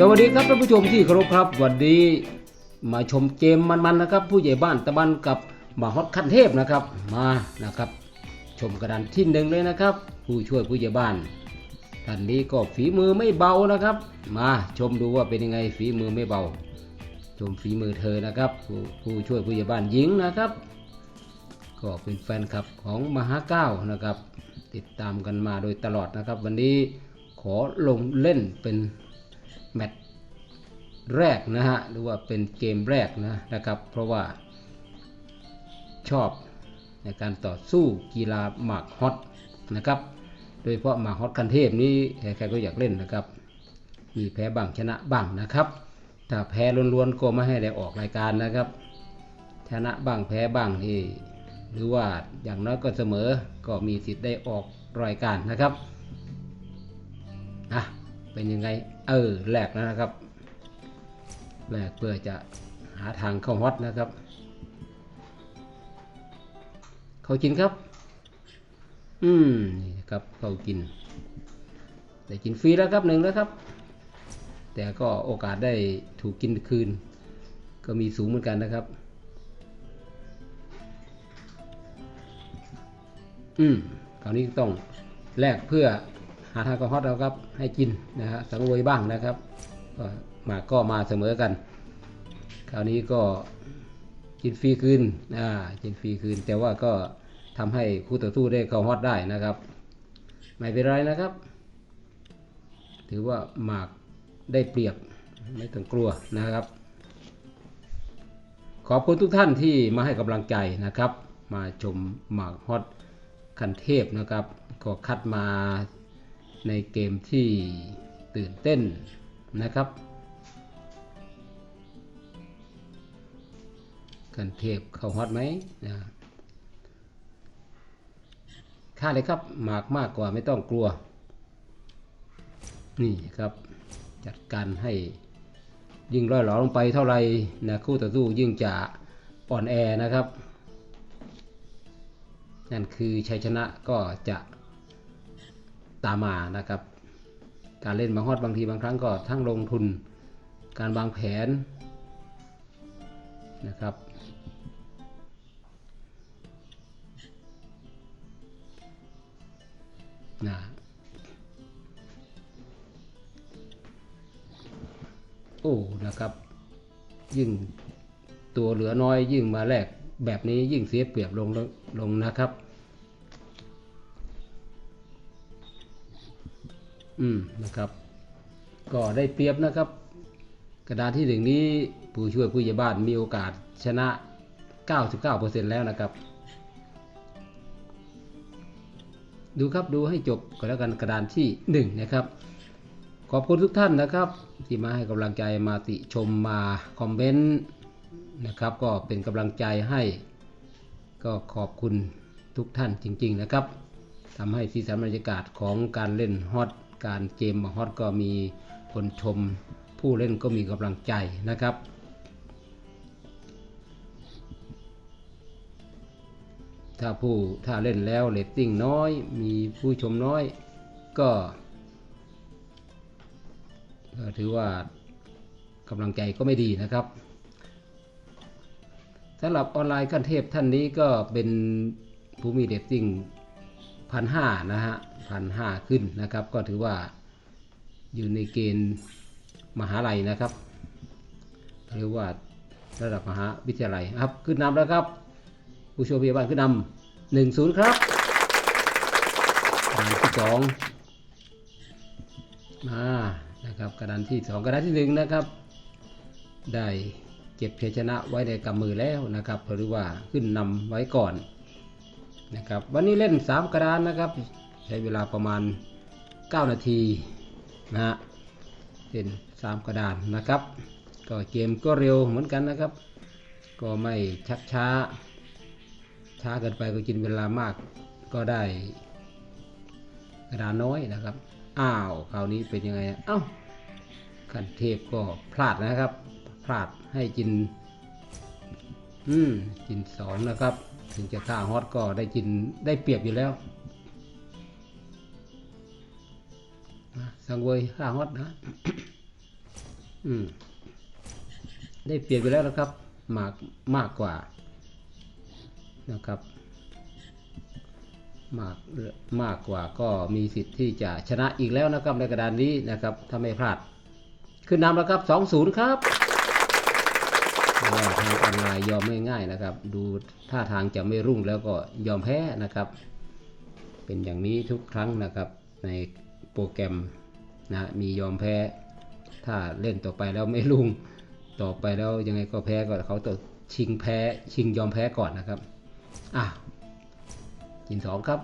สวัสดีครับท่านผู้ชมที่เคารพครับวันนี้มาชมเกมมันๆนะครับ ผู้ใหญ่บ้านตะบันกับหมาฮอตขั้นเทพนะครับมานะครับ ชมกระดานที่หนึ่งเลยนะครับ ผู้ช่วยผู้ใหญ่บ้านท่านนี้ก็ฝีมือไม่เบานะครับ มาชมดูว่าเป็นยังไงฝีมือไม่เบา ชมฝีมือเธอนะครับ ผู้ผู้ช่วยผู้ใหญ่บ้านหญิงนะครับ ก็เป็นแฟนคลับของมหาเก้านะครับ ติดตามกันมาโดยตลอดนะครับ วันนี้ขอลงเล่นเป็น แมตช์แรกนะฮะหรือว่าเป็นเกมแรกนะนะครับ เพราะว่าชอบในการต่อสู้กีฬาหมากฮอตนะครับ โดยเฉพาะหมากฮอตคันเทพนี้ใครๆก็อยากเล่นนะครับ มีแพ้บ้างชนะบ้างนะครับถ้าแพ้ล้วนๆก็ไม่ให้ได้ออกรายการนะครับ ชนะบ้างแพ้บ้างนี่หรือว่าอย่างน้อยก็เสมอก็มีสิทธิ์ได้ออกรายการนะครับอะเป็นยังไง เออแลกนะครับแลกเพื่อจะหาทางเข้าฮอตนะครับ เขากินครับ อืมนะครับเขากินได้กินฟรีแล้วครับหนึ่งแล้วครับ แต่ก็โอกาสได้ถูกกินคืน ก็มีสูงเหมือนกันนะครับ อืมคราวนี้ต้องแลกเพื่อ หาทางกระฮอตเราครับให้กินนะฮะสังเวยบ้างนะครับก็มาก็มาเสมอกัน คราวนี้ก็กินฟรีคืนอ่ากินฟรีคืน แต่ว่าก็ทำให้คู่ต่อสู้ได้เข้าฮอตได้นะครับ ไม่เป็นไรนะครับ ถือว่าหมากได้เปรียบไม่ต้องกลัวนะครับ ขอบคุณทุกท่านที่มาให้กำลังใจนะครับ มาชมหมากฮอตคันเทพนะครับ ก็คัดมา ในเกมที่ตื่นเต้นนะครับคันเทพเข้าฮอตไหมนะค่าเลยครับหมากมากกว่าไม่ต้องกลัว นี่ครับจัดการให้ยิ่งร้อยหลอลงไปเท่าไหร่นะคู่ต่อสู้ยิ่งจะอ่อนแอนะครับ นั่นคือชัยชนะก็จะ ตามมานะครับ การเล่นบางฮอดบางทีบางครั้งก็ทั้งลงทุน การวางแผนนะครับ นะโอ้ นะครับ ยิ่งตัวเหลือน้อยยิ่งมาแลกแบบนี้ยิ่งเสียเปรียบลงลงนะครับ อืมนะครับ ก็ได้เปรียบนะครับ กระดานที่หนึ่งนี้ผู้ช่วยผู้ใหญ่บ้านมีโอกาสชนะ 99%แล้วนะครับ ดูครับดูให้จบก็แล้วกันกระดานที่หนึ่งนะครับ ขอบคุณทุกท่านนะครับ ที่มาให้กำลังใจมาติชมมาคอมเมนต์นะครับ ก็เป็นกำลังใจให้ก็ขอบคุณทุกท่านจริง ๆ นะครับทำให้สีสันบรรยากาศของการเล่นฮอต การเกมฮอตก็มีคนชมผู้เล่นก็มีกำลังใจนะครับ ถ้าผู้ถ้าเล่นแล้วเรตติ้งน้อย มีผู้ชมน้อยก็ถือว่ากำลังใจก็ไม่ดีนะครับสำหรับออนไลน์ขั้นเทพท่านนี้ก็เป็นผู้มีเรตติ้ง พันห้านะฮะพันห้าขึ้นนะครับ ก็ถือว่าอยู่ในเกณฑ์มหาลัยนะครับหรือว่าระดับมหาวิทยาลัยครับ ขึ้นนำแล้วครับ ผู้ช่วยพยาบาลขึ้นนำหนึ่งศูนย์ครับกระดานที่สองมานะครับกระดานที่สองกระดานที่หนึ่งนะครับ ได้เก็บชัยชนะไว้ในกำมือแล้วนะครับหรือว่าขึ้นนำไว้ก่อน นะครับ วันนี้เล่น 3 กระดานนะครับ ใช้เวลาประมาณ 9 นาทีนะฮะเล่น 3 กระดานนะครับ ก็เกมก็เร็วเหมือนกันนะครับ ก็ไม่ชักช้า ช้าเกินไปก็กินเวลามากก็ได้กระดานน้อยนะครับ อ้าวคราวนี้เป็นยังไงอะเอ้าขันเทพก็พลาดนะครับ พลาดให้กิน อืม กินสองนะครับ ถึงจะท่าฮอตก็ได้กินได้เปรียบอยู่แล้วสังเวยท่าฮอตนะอืมได้เปรียบไปแล้วนะครับมากมากกว่านะครับมากมากกว่าก็มีสิทธิ์ที่จะชนะอีกแล้วนะครับในกระดานนี้นะครับถ้าไม่พลาด ขึ้นนำแล้วครับ 2-0 ครับ ว่าทางออนไลน์ยอมไม่ง่ายนะครับ ดูท่าทางจะไม่รุ่งแล้วก็ยอมแพ้นะครับ เป็นอย่างนี้ทุกครั้งนะครับในโปรแกรมนะมียอมแพ้ ถ้าเล่นต่อไปแล้วไม่รุ่งต่อไปแล้วยังไงก็แพ้ก็เขาต้องชิงแพ้ชิงยอมแพ้ก่อนนะครับอะกินสองครับ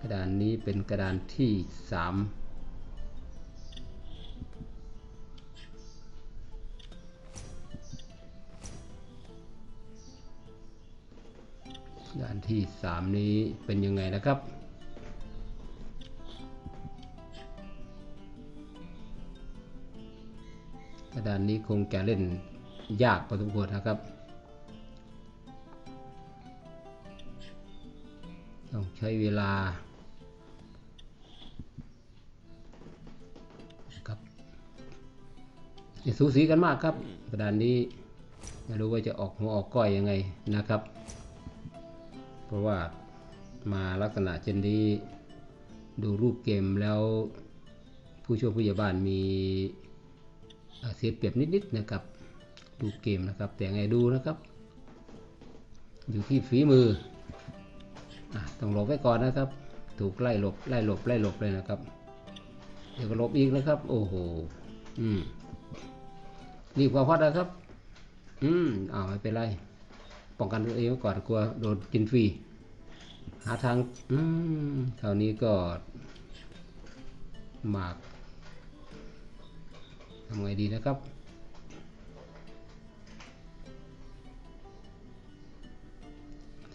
กระดานนี้เป็นกระดานที่สาม ด้านที่สามนี้เป็นยังไงนะครับ กระดานนี้คงจะเล่นยากพอสมควรนะครับ ต้องใช้เวลาครับนี่สูสีกันมากครับ กระดานนี้ไม่รู้ว่าจะออกหัวออกก้อยยังไงนะครับ เพราะว่ามาลักษณะเช่นนี้ ดูรูปเกมแล้วผู้ช่วยผู้ใหญ่บ้านมีเสียเปรียบนิดๆนะครับ ดูเกมนะครับ แต่ไงดูนะครับ อยู่ที่ฝีมืออต้องหลบไว้ก่อนนะครับ ถูกไล่หลบไล่หลบไล่หลบเลยนะครับ เดี๋ยวก็หลบอีกนะครับ โอ้โหอืมรีบกว่าพอดนะครับ อืมอ้าวไม่เป็นไร ป้องกันตัวเองไว้ก่อนกลัวโดนกินฟรี หาทางอืมเท่านี้ก็หมากทำไงดีนะครับ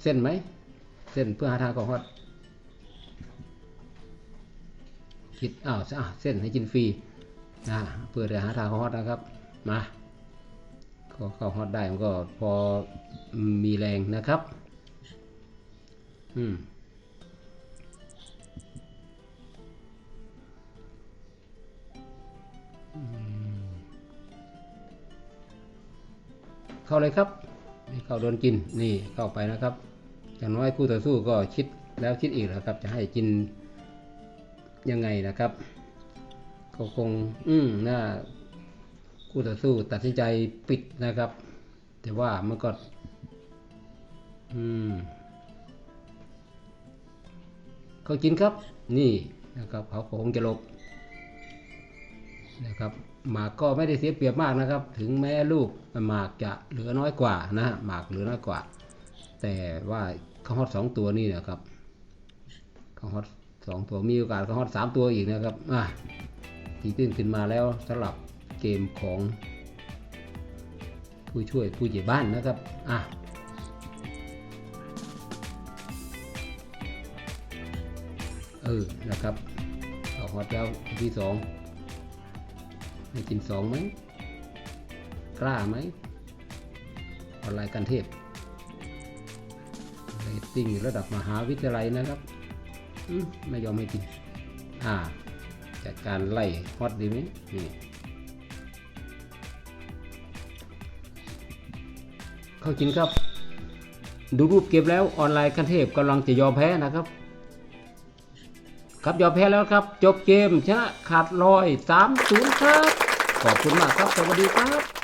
เส้นไหม เส้นเพื่อหาทางของฮอตคิดอ้าวอะเส้นให้กินฟรีนะเพื่อจะหาทางของฮอตนะครับ มา ก็เข้าฮอตได้มันก็พอมีแรงนะครับ อืมเข้าเลยครับนี่เข้าโดนกินนี่เข้าไปนะครับอย่างน้อยคู่ต่อสู้ก็คิดแล้วคิดอีกนะครับ จะให้กินยังไงนะครับก็คง อืมน่า คู่ต่อสู้ตัดสินใจปิดนะครับ แต่ว่ามันก็อืมเขากินครับ นี่นะครับ เขาคงจะลบนะครับหมากก็ไม่ได้เสียเปรียบมากนะครับ ถึงแม้ลูกหมากจะเหลือน้อยกว่านะหมากเหลือน้อยกว่า แต่ว่าเขาฮอตสองตัวนี่นะครับเขาฮอตสองตัวมีโอกาสเขาฮอตสามตัวอีกนะครับอะตีตื้นขึ้นมาแล้วสำหรับ เกมของผู้ช่วยผู้ใหญ่บ้านนะครับ อะเออ นะครับ เอาฮอตแล้วที่สองให้กินสองไหม กล้าไหม ออนไลน์กันเทพเรตติ้งระดับมหาวิทยาลัยนะครับมไม่ยอมให้กิน อ่าจัดการไล่ฮอตดีไหมนี่ เข้ากินครับ ดูรูปเก็บแล้วออนไลน์คันเทพกำลังจะยอมแพ้นะครับ ครับยอมแพ้แล้วครับ จบเกมชนะขาดลอย3-0ครับ ขอบคุณมากครับ สวัสดีครับ